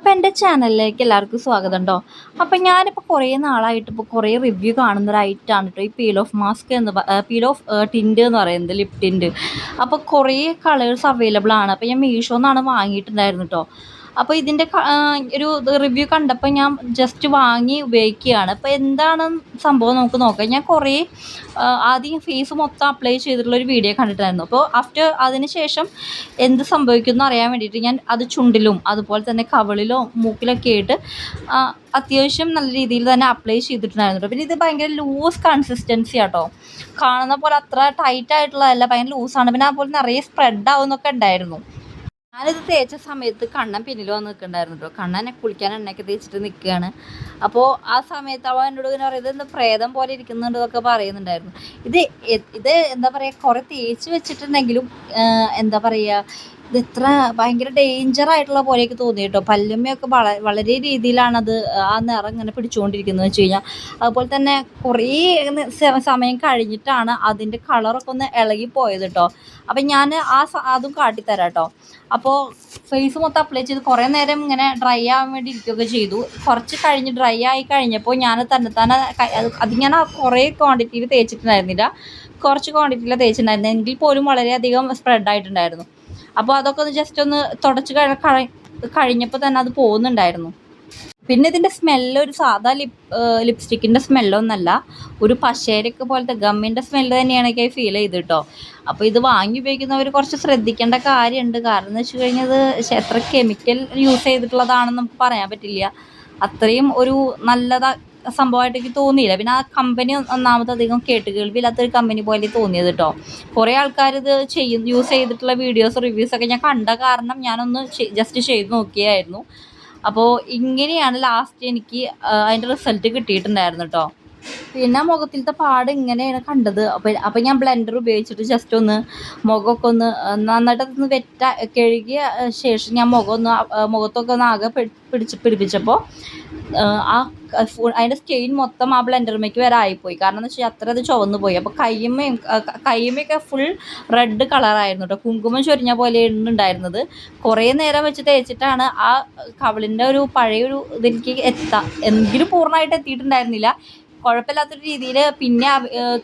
അപ്പോൾ എന്റെ ചാനലിലേക്ക് എല്ലാവർക്കും സ്വാഗതം ഉണ്ടോ അപ്പോൾ ഞാനിപ്പോൾ കുറേ നാളായിട്ട് ഇപ്പോൾ കുറേ റിവ്യൂ കാണുന്ന ഒരു ഐറ്റമാണ് കേട്ടോ ഈ പീൽ ഓഫ് മാസ്ക് എന്ന് പീൽ ഓഫ് ടിന്റ് എന്ന് പറയുന്നത് ലിപ് ടിന്റ് അപ്പോൾ കുറേ കളേഴ്സ് അവൈലബിൾ ആണ്. അപ്പോൾ ഞാൻ മീഷോ നിന്നാണ് വാങ്ങിയിട്ടുണ്ടായിരുന്നു കേട്ടോ അപ്പോൾ ഇതിന്റെ ഒരു റിവ്യൂ കണ്ടപ്പോൾ ഞാൻ ജസ്റ്റ് വാങ്ങി ഉപയോഗിക്കുകയാണ്. അപ്പോൾ എന്താണ് സംഭവം നമുക്ക് നോക്കാം. ഞാൻ കുറേ ആദ്യം ഫേസ് മൊത്തം അപ്ലൈ ചെയ്തിട്ടുള്ള ഒരു വീഡിയോ കണ്ടിട്ടായിരുന്നു അപ്പോൾ ആഫ്റ്റർ അതിന് ശേഷം എന്ത് സംഭവിക്കുമെന്ന് അറിയാൻ വേണ്ടിയിട്ട് ഞാൻ അത് ചുണ്ടിലും അതുപോലെ തന്നെ കവളിലോ മൂക്കിലൊക്കെ ആയിട്ട് അത്യാവശ്യം നല്ല രീതിയിൽ തന്നെ അപ്ലൈ ചെയ്തിട്ടുണ്ടായിരുന്നു. പിന്നെ ഇത് ഭയങ്കര ലൂസ് കൺസിസ്റ്റൻസി ആട്ടോ. കാണുന്ന പോലെ അത്ര ടൈറ്റ് ആയിട്ടുള്ളതല്ല ഭയങ്കര ലൂസാണ് പിന്നെ അതുപോലെ നിറയെ സ്പ്രെഡ് ആവുന്നൊക്കെ ഉണ്ടായിരുന്നു. ഞാനിത് തേച്ച സമയത്ത് കണ്ണൻ പിന്നിൽ വന്ന് നിൽക്കണ്ടായിരുന്നു കേട്ടോ കണ്ണനെ കുളിക്കാൻ എണ്ണയൊക്കെ തേച്ചിട്ട് നിൽക്കുകയാണ്. അപ്പോൾ ആ സമയത്ത് അവൻ എന്നോട് ഇങ്ങനെ പറയുന്നത് എന്താ പ്രേതം പോലെ ഇരിക്കുന്നുണ്ട് എന്നൊക്കെ പറയുന്നുണ്ടായിരുന്നു. ഇത് ഇത് എന്താ പറയുക കുറേ തേച്ച് വെച്ചിട്ടുണ്ടെങ്കിലും എന്താ പറയുക ഇത് ഇത്ര ഭയങ്കര ഡേഞ്ചർ ആയിട്ടുള്ള പോലെയൊക്കെ തോന്നി കേട്ടോ. പല്ലുമ്മയൊക്കെ വള വളരെ രീതിയിലാണത് ആ നിറം ഇങ്ങനെ പിടിച്ചുകൊണ്ടിരിക്കുന്നത് വെച്ച് കഴിഞ്ഞാൽ അതുപോലെ തന്നെ കുറേ സമയം കഴിഞ്ഞിട്ടാണ് അതിന്റെ കളറൊക്കെ ഒന്ന് ഇളകി പോയത് കേട്ടോ. അപ്പം ഞാൻ ആ അതും കാട്ടിത്തരാം കേട്ടോ. അപ്പോൾ ഫേസ് മൊത്തം അപ്ലൈ ചെയ്ത് കുറേ നേരം ഇങ്ങനെ ഡ്രൈ ആവാൻ വേണ്ടി ഇരിക്കുകയൊക്കെ ചെയ്തു. കുറച്ച് കഴിഞ്ഞ് ഡ്രൈ ആയി കഴിഞ്ഞപ്പോൾ ഞാൻ തന്നെ തന്നെ അത് കുറേ ക്വാണ്ടിറ്റിയിൽ തേച്ചിട്ടുണ്ടായിരുന്നില്ല. കുറച്ച് ക്വാണ്ടിറ്റിയിൽ തേച്ചിട്ടുണ്ടായിരുന്നു. എങ്കിൽ പോലും വളരെയധികം സ്പ്രെഡ് ആയിട്ടുണ്ടായിരുന്നു. അപ്പോൾ അതൊക്കെ ഒന്ന് ജസ്റ്റ് ഒന്ന് തുടച്ച് കഴി കഴി- കഴിഞ്ഞപ്പോൾ തന്നെ അത് പോകുന്നുണ്ടായിരുന്നു. പിന്നെ ഇതിന്റെ സ്മെല്ല് ഒരു സാധാ ലിപ് ലിപ്സ്റ്റിക്കിന്റെ സ്മെല്ലൊന്നല്ല ഒരു പശേരൊക്കെ പോലത്തെ ഗമ്മിന്റെ സ്മെല്ല് തന്നെയാണ് എനിക്ക് ഫീൽ ചെയ്ത് കേട്ടോ അപ്പോൾ ഇത് വാങ്ങി ഉപയോഗിക്കുന്നവർ കുറച്ച് ശ്രദ്ധിക്കേണ്ട കാര്യമുണ്ട്. കാരണം എന്ന് വെച്ച് കഴിഞ്ഞാൽ ഇത് എത്ര കെമിക്കൽ യൂസ് ചെയ്തിട്ടുള്ളതാണെന്ന് നമുക്ക് പറയാൻ പറ്റില്ല. അത്രയും ഒരു നല്ലതാ സംഭവമായിട്ട് എനിക്ക് തോന്നിയില്ല. പിന്നെ ആ കമ്പനി ഒന്നാമത് അധികം കേട്ട് കേൾവില്ലാത്തൊരു കമ്പനി പോലെ തോന്നിയത് കേട്ടോ. കുറേ ആൾക്കാർ ഇത് ചെയ്യും യൂസ് ചെയ്തിട്ടുള്ള വീഡിയോസ് റിവ്യൂസ് ഒക്കെ ഞാൻ കണ്ട കാരണം ഞാനൊന്ന് ജസ്റ്റ് ചെയ്ത് നോക്കിയായിരുന്നു. അപ്പോൾ ഇങ്ങനെയാണ് ലാസ്റ്റ് എനിക്ക് അതിന്റെ റിസൾട്ട് കിട്ടിയിട്ടുണ്ടായിരുന്നു കേട്ടോ. പിന്നെ മുഖത്തിലത്തെ പാട് ഇങ്ങനെയാണ് കണ്ടത്. അപ്പോൾ അപ്പം ഞാൻ ബ്ലെൻഡർ ഉപയോഗിച്ചിട്ട് ജസ്റ്റ് ഒന്ന് മുഖമൊക്കെ ഒന്ന് ആ, നന്നായിട്ട് അതൊന്ന് വെറ്റ കഴുകിയ ശേഷം ഞാൻ മുഖം ഒന്ന് മുഖത്തൊക്കെ ഒന്ന് ആകെ പിടി- പിടിച്ച് പിടിപ്പിച്ചപ്പോൾ ആ അതിന്റെ സ്റ്റെയിൻ മൊത്തം ആ ബ്ലെൻഡർമേക്ക് വരെ ആയിപ്പോയി. കാരണം എന്ന് വെച്ചാൽ അത്ര അത് ചുവന്ന് പോയി. അപ്പോൾ കയ്യമ്മയും കയ്യമ്മയൊക്കെ ഫുൾ റെഡ് കളറായിരുന്നു കേട്ടോ കുങ്കുമം ചൊരിഞ്ഞ പോലെ ഉണ്ടായിരുന്നത്. കുറേ നേരം വെച്ച് തേച്ചിട്ടാണ് ആ കവളിന്റെ ഒരു പഴയൊരു ഇതെനിക്ക് എത്താം. എങ്കിലും പൂർണമായിട്ട് എത്തിയിട്ടുണ്ടായിരുന്നില്ല. കുഴപ്പമില്ലാത്തൊരു രീതിയിൽ പിന്നെ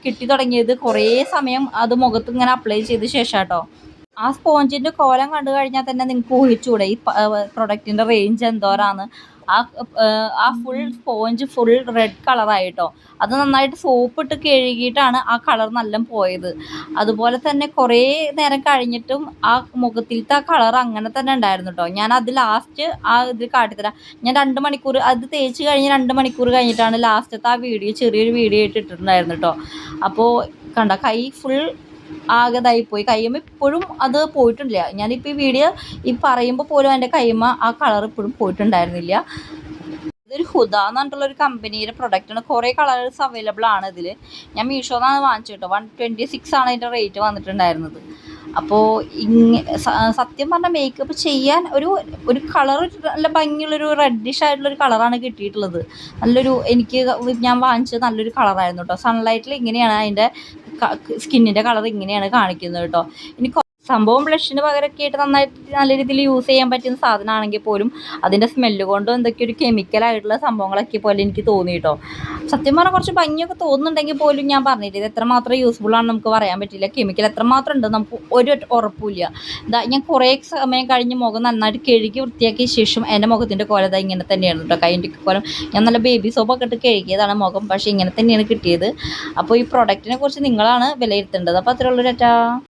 കിട്ടി തുടങ്ങിയത് കുറേ സമയം അത് മുഖത്ത് ഇങ്ങനെ അപ്ലൈ ചെയ്ത ശേഷം കേട്ടോ ആ സ്പോഞ്ചിന്റെ കോലം കണ്ടു കഴിഞ്ഞാൽ തന്നെ നിങ്ങൾക്ക് ഊഹിച്ചൂടെ ഈ പ്രൊഡക്റ്റിന്റെ റേഞ്ച് എന്തോരാന്ന്. ആ ആ ഫുൾ സ്പോഞ്ച് ഫുൾ റെഡ് കളറായിട്ടോ അത് നന്നായിട്ട് സോപ്പ് ഇട്ട് കഴുകിയിട്ടാണ് ആ കളർ നല്ല പോയത്. അതുപോലെ തന്നെ കുറേ നേരം കഴിഞ്ഞിട്ടും ആ മുഖത്തിലത്തെ ആ കളർ അങ്ങനെ തന്നെ ഉണ്ടായിരുന്നു കേട്ടോ ഞാൻ അത് ലാസ്റ്റ് ആ ഇത് കാട്ടിത്തരാം. ഞാൻ രണ്ട് മണിക്കൂർ അത് തേച്ച് കഴിഞ്ഞ് രണ്ട് മണിക്കൂർ കഴിഞ്ഞിട്ടാണ് ലാസ്റ്റത്തെ ആ വീഡിയോ ചെറിയൊരു വീഡിയോ ആയിട്ട് ഇട്ടിട്ടുണ്ടായിരുന്നു കേട്ടോ അപ്പോൾ കണ്ട കൈ ഫുൾ ആകതായി പോയി കയ്യമ്മ ഇപ്പോഴും അത് പോയിട്ടില്ല. ഞാനിപ്പോൾ ഈ വീഡിയോ ഈ പറയുമ്പോൾ പോലും എന്റെ കയ്യമ്മ ആ കളർ ഇപ്പോഴും പോയിട്ടുണ്ടായിരുന്നില്ല. ഇതൊരു ഹുദ എന്ന് പറഞ്ഞിട്ടുള്ള ഒരു കമ്പനിയുടെ പ്രൊഡക്റ്റാണ് കുറേ കളേഴ്സ് അവൈലബിൾ ആണ് ഇതിൽ ഞാൻ മീഷോ മീഷോന്നാണ് വാങ്ങിച്ചത് കേട്ടോ. വൺ ട്വന്റി സിക്സ് ആണ് അതിന്റെ റേറ്റ് വന്നിട്ടുണ്ടായിരുന്നത്. അപ്പോൾ ഇങ്ങ സത്യം പറഞ്ഞാൽ മേക്കപ്പ് ചെയ്യാൻ ഒരു ഒരു കളർ നല്ല ഭംഗിയുള്ളൊരു റെഡിഷ് ആയിട്ടുള്ളൊരു കളറാണ് കിട്ടിയിട്ടുള്ളത്. നല്ലൊരു എനിക്ക് ഞാൻ വാങ്ങിച്ചത് നല്ലൊരു കളറായിരുന്നു കേട്ടോ. സൺലൈറ്റിൽ ഇങ്ങനെയാണ് അതിന്റെ സ്കിന്നിന്റെ കളർ ഇങ്ങനെയാണ് കാണിക്കുന്നത് കേട്ടോ. ഇനി സംഭവം ബ്ലഷിന് പകരമൊക്കെ ആയിട്ട് നന്നായിട്ട് നല്ല രീതിയിൽ യൂസ് ചെയ്യാൻ പറ്റുന്ന സാധനമാണെങ്കിൽ പോലും അതിന്റെ സ്മെല്ല് കൊണ്ടോ എന്തൊക്കെ ഒരു കെമിക്കലായിട്ടുള്ള സംഭവങ്ങളൊക്കെ പോലെ എനിക്ക് തോന്നി കേട്ടോ. സത്യം പറഞ്ഞാൽ കുറച്ച് ഭംഗിയൊക്കെ തോന്നുന്നുണ്ടെങ്കിൽ പോലും ഞാൻ പറഞ്ഞില്ല ഇത് എത്രമാത്രം യൂസ്ഫുൾ ആണെന്ന് നമുക്ക് പറയാൻ പറ്റില്ല. കെമിക്കൽ എത്രമാത്രം ഉണ്ട് നമുക്ക് ഒരു ഉറപ്പില്ല. ഇതാ ഞാൻ കുറേ സമയം കഴിഞ്ഞ് മുഖം നന്നായിട്ട് കഴുകി വൃത്തിയാക്കിയ ശേഷം എന്റെ മുഖത്തിന്റെ കോലത ഇങ്ങനെ തന്നെയാണ് കേട്ടോ. കൈന്റെ കോലം ഞാൻ നല്ല ബേബി സോപ്പൊക്കെ ഇട്ട് കഴുകിയതാണ് മുഖം പക്ഷേ ഇങ്ങനെ തന്നെയാണ് കിട്ടിയത്. അപ്പോൾ ഈ പ്രൊഡക്റ്റിനെ കുറിച്ച് നിങ്ങളാണ് വിലയിരുത്തേണ്ടത്. അപ്പോൾ അത്രയുള്ളൂ ടാറ്റാ.